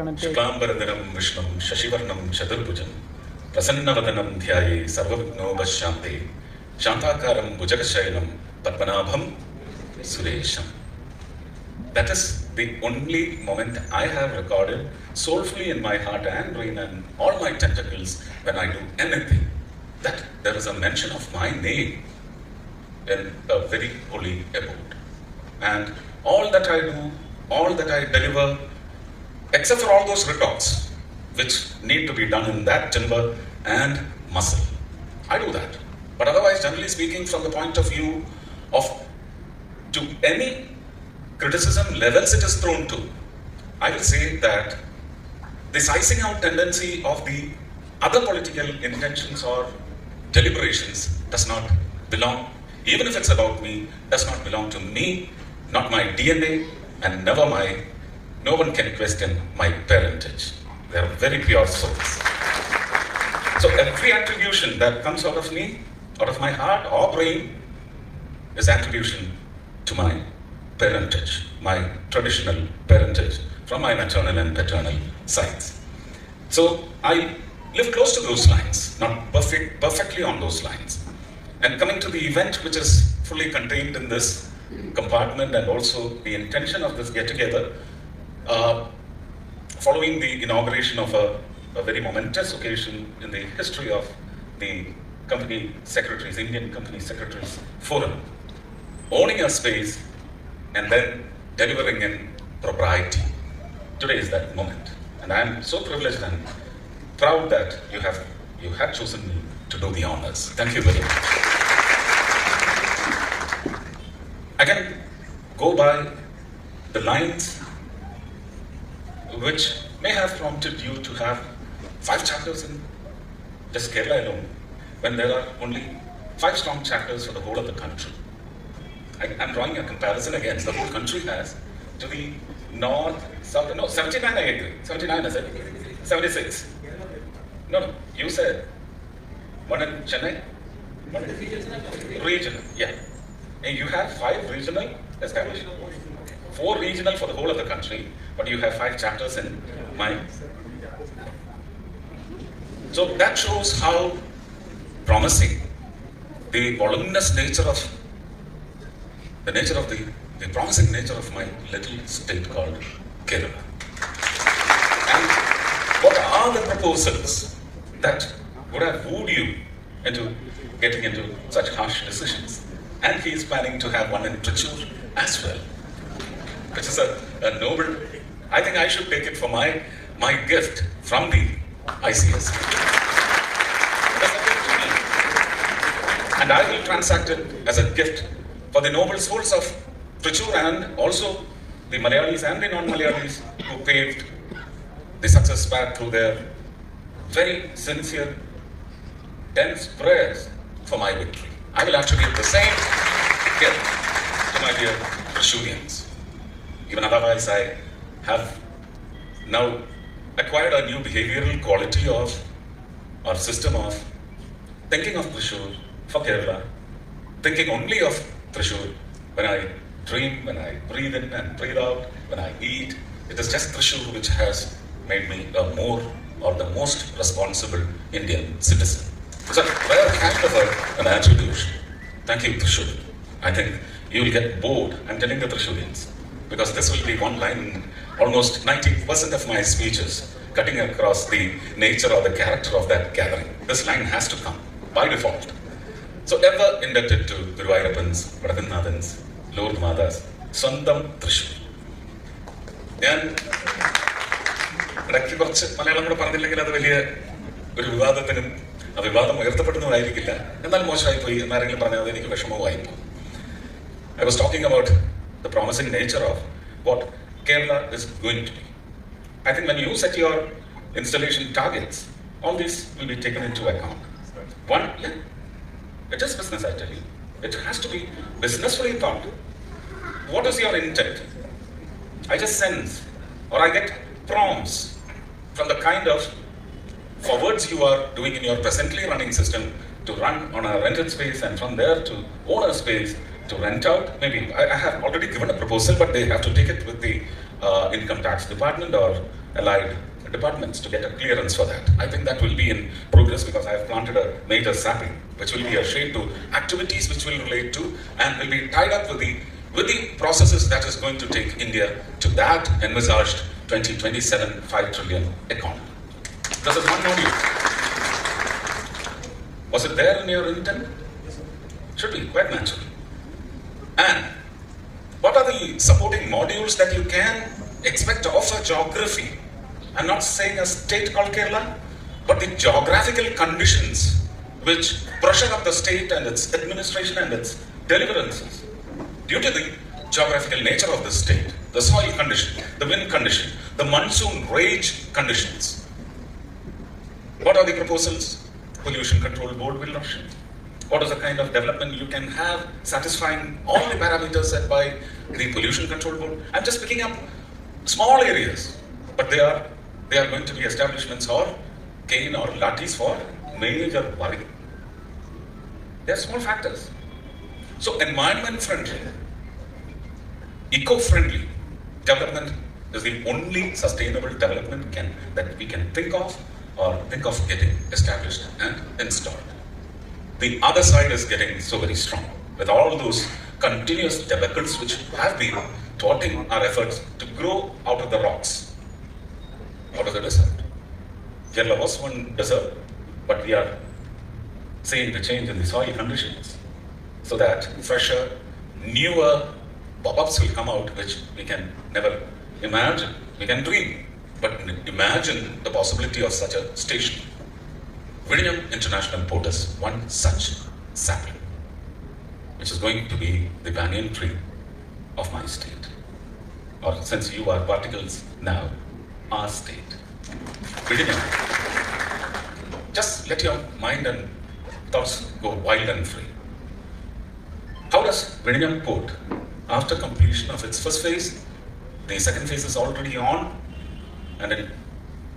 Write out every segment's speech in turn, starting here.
Connect ശുക്ലാംബരധരം വിഷ്ണു ശശിവർണം ചതുർഭുജം പ്രസന്നവദനം ധ്യായേ സർവവിഘ്നോപശാന്തേ ശാന്താകാരം ഭുജകശയനം പത്മനാഭം സുരേഷം That is the only moment I have recorded soulfully in my heart and brain and all my tentacles when I do anything. That there is a mention of my name in a very holy abode. And all that I do, all that I deliver, except for all those retorts which need to be done in that timber and muscle. I do that. But otherwise, generally speaking, from the point of view of to any criticism levels it is thrown to, I will say that this icing out tendency of the other political intentions or deliberations does not belong, even if it's about me, does not belong to me, not my DNA, and never my, no one can question my parentage. They are very pure souls. So every attribution that comes out of me, out of my heart or brain, is attribution to my parentage, my traditional parentage from my maternal and paternal sides. So I live close to those lines, not perfect, perfectly on those lines. And coming to the event, which is fully contained in this compartment, and also the intention of this get together, Uh, following the inauguration of a, a very momentous occasion in the history of the company secretaries, Indian company secretaries forum, owning a space and then delivering in propriety. Today is that moment. And I am so privileged and proud that you have you have chosen me to do the honors. Thank you very much. I can go by the lines which may have prompted you to have five chapters in just Kerala alone, when there are only five strong chapters for the whole of the country. I, am drawing a comparison against the whole country has to the north, south, no, 79 I agree. 79 is it? 76. No, no, you said one in Chennai, one in regional, yeah. And you have five regional established. Four regional for the whole of the country, but you have five chapters in mine. So that shows how promising the voluminous nature of the nature of the, the promising nature of my little state called Kerala. And what are the proposals that would have wooed you into getting into such harsh decisions? And he is planning to have one in Trichure as well, which is a, a noble. I think I should take it for my my gift from the ICS. And I will transact it as a gift for the noble souls of Trichure and also the Malayalis and the non-Malayalis who paved the success path through their very sincere, dense prayers for my victory. I will attribute the same gift to my dear Trishurians. Even otherwise, I have now acquired a new behavioral quality of or system of thinking of Trishur for Kerala, thinking only of Trishur when I dream, when I breathe in and breathe out, when I eat. It is just Trishur which has made me a more or the most responsible Indian citizen. A rare act of a- an attribution. Thank you, Trishur. I think you will get bored. I'm telling the Trishurians because this will be one line almost 90% of my speeches cutting across the nature or the character of that gathering. This line has to come by default. So ever indebted to Guruvayurappans, Vadathanathans, Lord Madas, സ്വന്തം തൃശ്ശൂർ ഞാൻ ഇടയ്ക്ക് കുറച്ച് മലയാളം കൂടെ പറഞ്ഞില്ലെങ്കിൽ അത് വലിയ ഒരു വിവാദത്തിനും ആ വിവാദം ഉയർത്തപ്പെടുന്നതായിരിക്കില്ല എന്നാൽ മോശമായി പോയി എന്നാരെങ്കിലും പറഞ്ഞാൽ അത് എനിക്ക് വിഷമവുമായി പോകും I was talking about the promising nature of what Kerala is going to be. I think when you set your installation targets, all these will be taken into account. One, yeah, it is business, I tell you. It has to be businessfully thought. What is your intent? I just sense, or I get prompts from the kind of forwards you are doing in your presently running system to run on a rented space and from there to own a space to rent out. Maybe I, I have already given a proposal, but they have to take it with the uh, income tax department or allied departments to get a clearance for that. I think that will be in progress because I have planted a major sapling, which will be a shade to activities which will relate to and will be tied up with the with the processes that is going to take India to that envisaged 2027 5 trillion economy. This is one module. Was it there in your intent? Should be quite natural. And what are the supporting modules that you can expect of a geography? I'm not saying a state called Kerala, but the geographical conditions which pressure up the state and its administration and its deliverances due to the geographical nature of the state, the soil condition, the wind condition, the monsoon rage conditions. What are the proposals? Pollution Control Board will it. What is the kind of development you can have satisfying all the parameters set by the Pollution Control Board? I'm just picking up small areas, but they are they are going to be establishments or cane or latis for major worry. They are small factors. So environment friendly, eco-friendly development is the only sustainable development can, that we can think of or think of getting established and installed. The other side is getting so very strong with all those continuous debacles which have been thwarting our efforts to grow out of the rocks, out of the desert. Kerala was one desert, but we are seeing the change in the soil conditions so that fresher, newer pop-ups will come out which we can never imagine. We can dream, but imagine the possibility of such a station. Vizhinjam International Port is one such sapling, which is going to be the banyan tree of my state. Or since you are particles now, our state. Vizhinjam. Just let your mind and thoughts go wild and free. How does Vizhinjam Port, after completion of its first phase, the second phase is already on, and in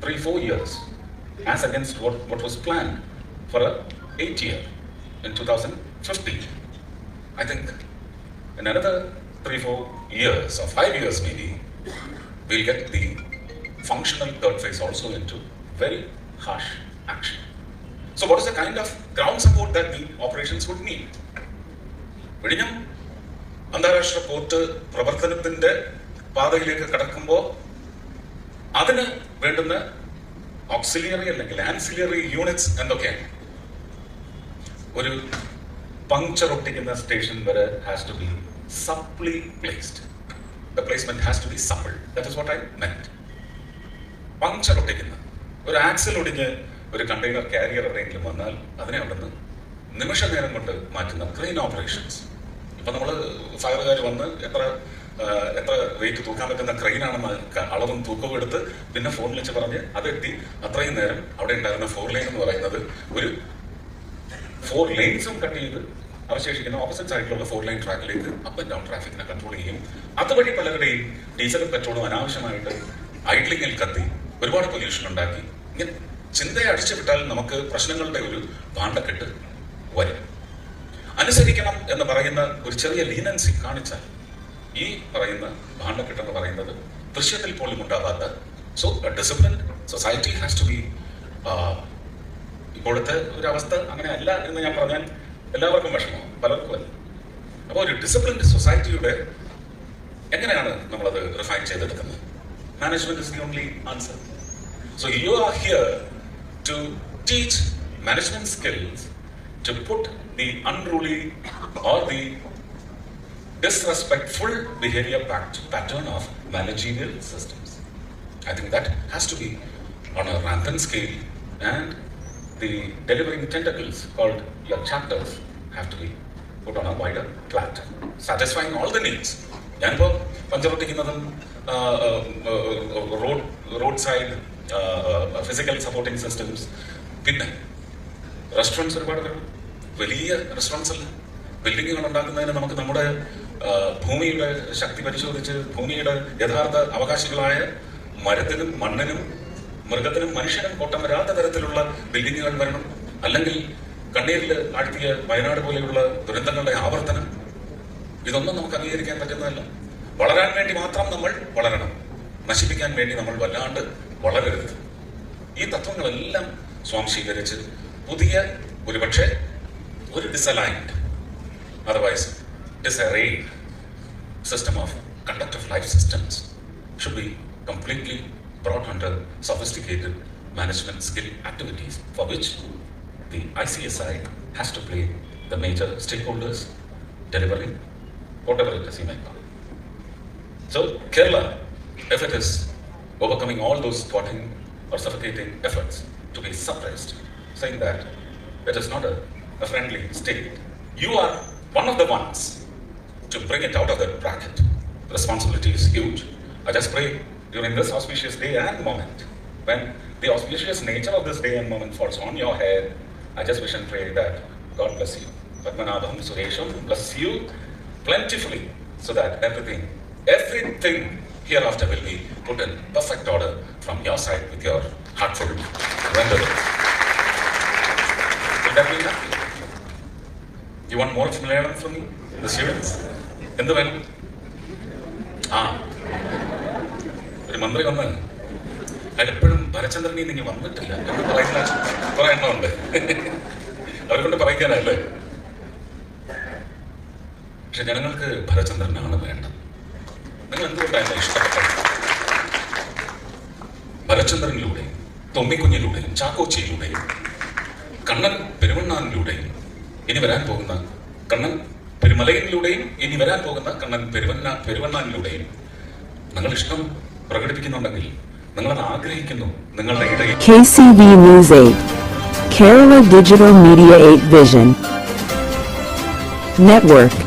three, four years, as against what, what was planned for a eight year in 2015. I think in another three, four years or five years maybe, we'll get the functional third phase also into very harsh action. So what is the kind of ground support that the operations would need? വെടിഞ്ഞം അന്താരാഷ്ട്ര port പ്രവർത്തനത്തിന്റെ പാതയിലേക്ക് കടക്കുമ്പോൾ അതിന് വേണ്ടുന്ന auxiliary അല്ലെങ്കിൽ ആൻസിലിയറി units എന്തൊക്കെയാണ്? ഒരു പങ്ക്ചർ ഒട്ടിക്കുന്ന സ്റ്റേഷൻ വരെ has to be supply placed the placement has to be supple that is what I meant puncture ഒട്ടിക്കുന്ന ഒരു ആക്സിൽ ഒടിഞ്ഞ് ഒരു കണ്ടെയ്നർ കാരിയർ എവിടെയെങ്കിലും വന്നാൽ അതിനെ അവിടുന്ന് നിമിഷ നേരം കൊണ്ട് മാറ്റുന്ന ക്രെയിൻ ഓപ്പറേഷൻസ് ഇപ്പൊ നമ്മൾ ഫയറുകാർ വന്ന് എത്ര എത്ര വെയിറ്റ് തൂക്കാൻ പറ്റുന്ന ക്രെയിനാണെന്ന് അളവും തൂക്കവും എടുത്ത് പിന്നെ ഫോണിൽ വെച്ച് പറഞ്ഞ് അതെത്തി. അത്രയും നേരം അവിടെ ഉണ്ടായിരുന്ന ഫോർ ലൈൻ എന്ന് പറയുന്നത് ഒരു ഫോർ ലൈൻസും കട്ട് ചെയ്ത് അവശേഷിക്കുന്ന ഓപ്പോസിറ്റ് സൈഡിലുള്ള ഫോർ ലൈൻ ട്രാക്കിലേക്ക് അപ്പ് ആൻഡ് ഡൗൺ ട്രാഫിക്കിനെ കൺട്രോൾ ചെയ്യും അതുവഴി പലരുടെയും ഡീസലും പെട്രോളും അനാവശ്യമായിട്ട് ഐഡ്ലിങ്ങിൽ കത്തി ഒരുപാട് പൊല്യൂഷൻ ഉണ്ടാക്കി. ഇങ്ങനെ ചിന്തയെ അടിച്ചു വിട്ടാൽ നമുക്ക് പ്രശ്നങ്ങളുടെ ഒരു പാണ്ടക്കെട്ട് വരും. അനുസരിക്കണം എന്ന് പറയുന്ന ഒരു ചെറിയ ലീനൻസി കാണിച്ചാൽ ഈ പറയുന്ന ഭാണ്ഡക്കെട്ട് എന്ന് പറയുന്നത് ദൃശ്യത്തിൽ പോലും ഉണ്ടാവാത്ത so discipline society has to be ഇപ്പോഴത്തെ ഒരു അവസ്ഥ അങ്ങനെ അല്ല എന്ന് ഞാൻ പറഞ്ഞാൽ എല്ലാവർക്കും വിഷമം പലർക്കും അല്ല. അപ്പോൾ ഒരു ഡിസിപ്ലിൻഡ് സൊസൈറ്റിയുടെ എങ്ങനെയാണ് നമ്മളത് റിഫൈൻ ചെയ്തെടുക്കുന്നത്? Management is the only answer so you are here to teach management skills to put the unruly or the disrespectful behavior pat- pattern of managerial systems. I think that has to be on a rampant scale, and the delivering tentacles called your chapters have to be put on a wider plateau, satisfying all the needs. ഞാനിപ്പോൾ പഞ്ചറൊട്ടിക്കുന്നതും road road side physical supporting systems പിന്നെ restaurants ഒരുപാട് വേണം വലിയ restaurants അല്ല ബിൽഡിങ്ങുകൾ ഉണ്ടാക്കുന്നതിന് നമുക്ക് നമ്മുടെ ആ, ഭൂമിയുടെ ശക്തി പരിശോധിച്ച് ഭൂമിയുടെ യഥാർത്ഥ അവകാശികളായ മരത്തിനും മണ്ണിനും മൃഗത്തിനും മനുഷ്യനും കോട്ടം വരാത്ത തരത്തിലുള്ള ബിൽഡിങ്ങുകൾ വരണം. അല്ലെങ്കിൽ കണ്ണീരിൽ ആഴ്ത്തിയ വയനാട് പോലെയുള്ള ദുരന്തങ്ങളുടെ ആവർത്തനം. ഇതൊന്നും നമുക്ക് അംഗീകരിക്കാൻ പറ്റുന്നതല്ല. വളരാൻ വേണ്ടി മാത്രം നമ്മൾ വളരണം. നശിപ്പിക്കാൻ വേണ്ടി നമ്മൾ വല്ലാണ്ട് വളരരുത്. ഈ തത്വങ്ങളെല്ലാം സ്വാംശീകരിച്ച് പുതിയ ഒരുപക്ഷെ ഒരു disaligned otherwise is arrayed system of conductive life systems should be completely brought under sophisticated management skill activities for which the ICSI has to play the major stakeholders delivering whatever it is you may call. So Kerala, if it is overcoming all those thwarting or suffocating efforts to be suppressed, saying that it is not a, a friendly state, you are one of the ones to bring it out of that bracket. The responsibility is huge. I just pray during this auspicious day and moment, when the auspicious nature of this day and moment falls on your head, I just wish and pray that God bless you. Padmanabham Suresham bless you plentifully so that everything, everything hereafter will be put in perfect order from your side with your heartful rendering. Will that be enough? You want more Malayalam from me, the students? എന്ത് വേണം? ആ. ഒരു മന്ത്രി വന്ന് അതിലെപ്പോഴും ഭരചന്ദ്രനി നിങ്ങൾ വന്നിട്ടില്ല എന്ന് പറയുന്ന കുറെ എണ്ണമുണ്ട് അവരെ കൊണ്ട് പറയിക്കാനല്ലേ? പക്ഷെ ജനങ്ങൾക്ക് ഭരചന്ദ്രനാണ് വേണ്ടത്. നിങ്ങൾ എന്തുകൊണ്ടാണ് ഇഷ്ടപ്പെട്ടത്? ഭരചന്ദ്രനിലൂടെയും തൊമ്മിക്കുഞ്ഞിലൂടെയും ചാക്കോച്ചിയിലൂടെയും കണ്ണൻ പെരുവണ്ണാനിലൂടെയും ഇനി വരാൻ പോകുന്ന കണ്ണൻ പെരുമലയിലൂടെയും ഇനി വരാൻ പോകുന്ന കണ്ണൻ പെരുവന്ന പെരുവണ്ണാനിലൂടെയും നിങ്ങൾ ഇഷ്ടം പ്രകടിപ്പിക്കുന്നുണ്ടെങ്കിൽ നിങ്ങളത് ആഗ്രഹിക്കുന്നു നിങ്ങളുടെ ഇടയിൽ. K C B news Kerala digital media eight vision network